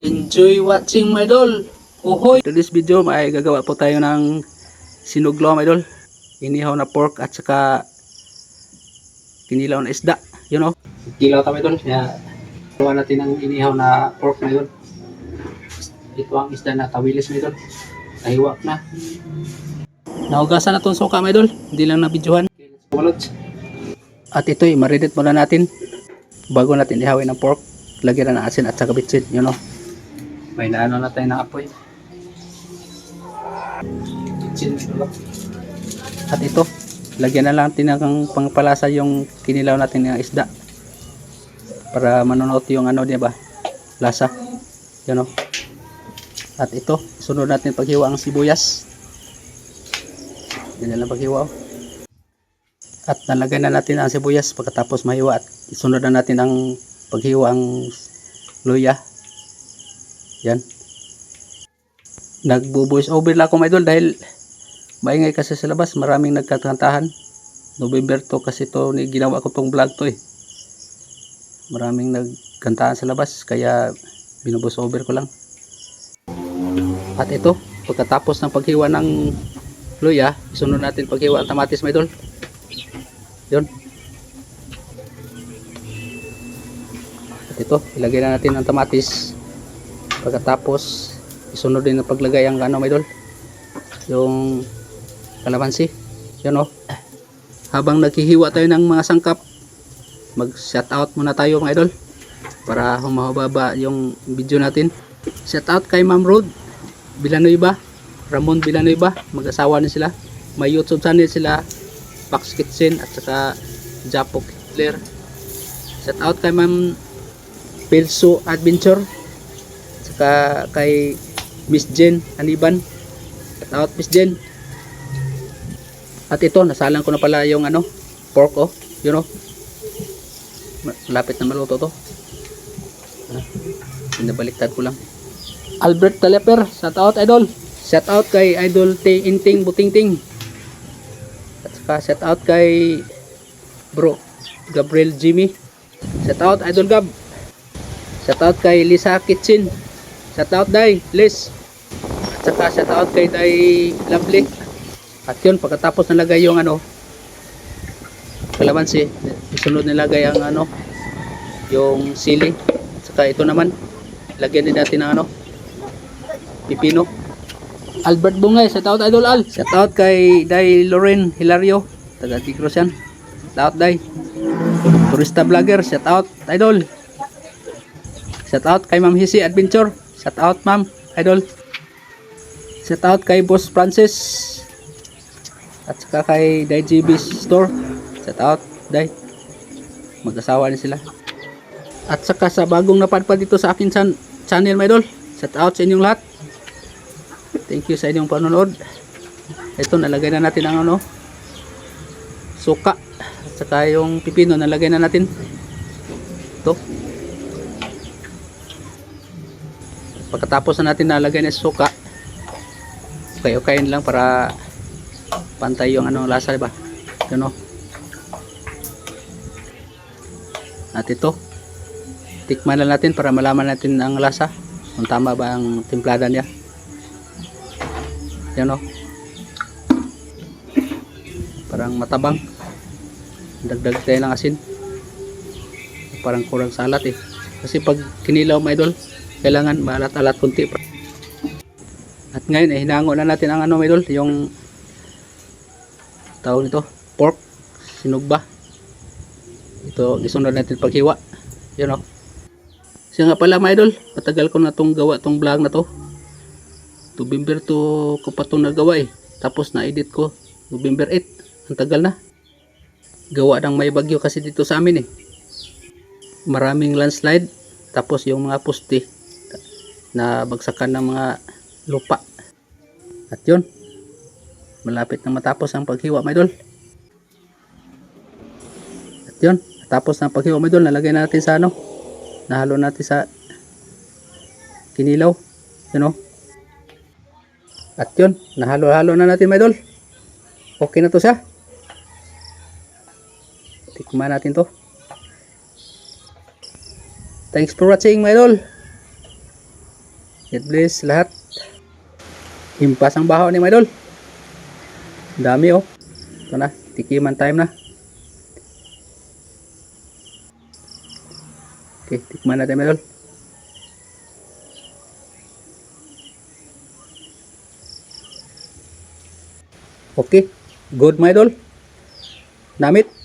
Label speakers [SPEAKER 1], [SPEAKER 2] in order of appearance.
[SPEAKER 1] Enjoy watching my idol. Uhoy! To video, may gagawa po tayo ng sinuglo my idol. Inihaw na pork at saka kinilaw na isda. You know? Kilaw tayo idol. Kaya gawa natin ng inihaw na pork my idol. Ito ang isda na tawilis my idol. Nahiwak na. Naugasan na itong suka my idol. Hindi lang na videohan. At ito, marinate muna natin bago natin ihawin ng pork. Lagyan na ng asin at saka bitsin. You know? May naano na tayo ng apoy. At ito, lagyan na lang natin ng pangpalasa yung kinilaw natin ng isda. Para manunot yung ano, di ba? Lasa. Yan o. At ito, sunod natin paghiwa ang sibuyas. Ganyan lang paghiwa o. At nalagay na natin ang sibuyas pagkatapos mahiwa at isunod na natin ang paghiwa ang luya. Yan. Nagbo-voice over lang ako mga idol dahil maingay kasi sa labas. Maraming nagkakantahan. November to kasi to ni ginawa ko tong vlog to eh. Maraming nagkantahan sa labas kaya binubos over ko lang. At ito, pagkatapos ng paghiwa ng luya, isunod natin paghiwa ang tamatis mga idol. Yun. At ito, ilagay na natin ang tamatis. Pagkatapos, isunod din ang paglagay ang ano, may idol. Yung kalamansi. Yan o. Habang naghihiwa tayo ng mga sangkap, mag shout out muna tayo mga idol. Para humahaba yung video natin. Shout out kay Ma'am Road. Villanueva. Ramon Villanueva. Mag-asawa na sila. May YouTube channel sila. Pax Kitchen at saka Japo Hitler. Shout out kay Ma'am Pilso Adventure. Saka kay Miss Jen Aniban. Shout out Miss Jen. At ito, nasalang ko na pala yung ano, pork oh. You know. Malapit na maluto to. Ah, Pinabaliktad ko lang. Albert Teleper, shout out idol. Shout out kay Idol T Inting Butingting. At saka shout out kay Bro Gabriel Jimmy. Shout out Idol Gab. Shout out kay Lisa Kitchen. Shout out Day Liz. At saka shout out kay Day Lovely. At yun, pagkatapos nalagay yung ano, kalamansi, isunod nilagay ang ano, yung sili. At saka ito naman, lagyan din natin ng ano, pipino. Albert Bungay, shout out Idol Al. Shout out kay Day Loren Hilario, taga Tigros yan. Shout out Day. Turista vlogger, shout out Idol. Shout out kay Ma'am Hisi Adventure. Shout out Ma'am Idol. Shout out kay Boss Francis. At saka kay Day GB Store. Shout out Day. Mag-asawa na sila. At saka sa bagong napadpad dito sa akin chan channel my idol. Shout out sa inyong lahat. Thank you sa inyong panonood. Ito nalagay na natin ang ano suka at saka yung pipino nalagay na natin. Ito. Pagkatapos na natin nalagay na suka, okay-okayin lang para pantay yung ano lasa, diba? Ano? At ito, tikman na natin para malaman natin ang lasa. Kung tama ba ang timplada niya. Yan o. Parang matabang. Dagdag tayo ng asin. Parang kurang sa alat eh. Kasi pag kinilaw mga idol, kailangan maalat-alat kunti. At ngayon eh, hinango na natin ang ano idol, yung tawag nito, pork, sinugba. Ito, isunod natin paghiwa. Yan o. Siya nga pala mga idol, matagal ko na tong gawa tong vlog na to. November to ko pa itong nagawa eh. Tapos na-edit ko November 8. Ang tagal na. Gawa ng may bagyo kasi dito sa amin eh. Maraming landslide. Tapos yung mga poste na bagsakan ng mga lupa. At yun. Malapit na matapos ang paghiwa mga idol. At yun. Tapos ng paghiwa mga idol, nalagay natin sa ano. Nahalo natin sa kinilaw. Yun o. At yun, nahalo-halo na natin mga idol. Okay na to siya. Tikman natin to. Thanks for watching mga idol. God bless lahat. Himpas ang baho ni. Ang Dami oh. Ito na, tikiman time na. Okay, tikman natin mga idol. Okay, good mga idol. Namit.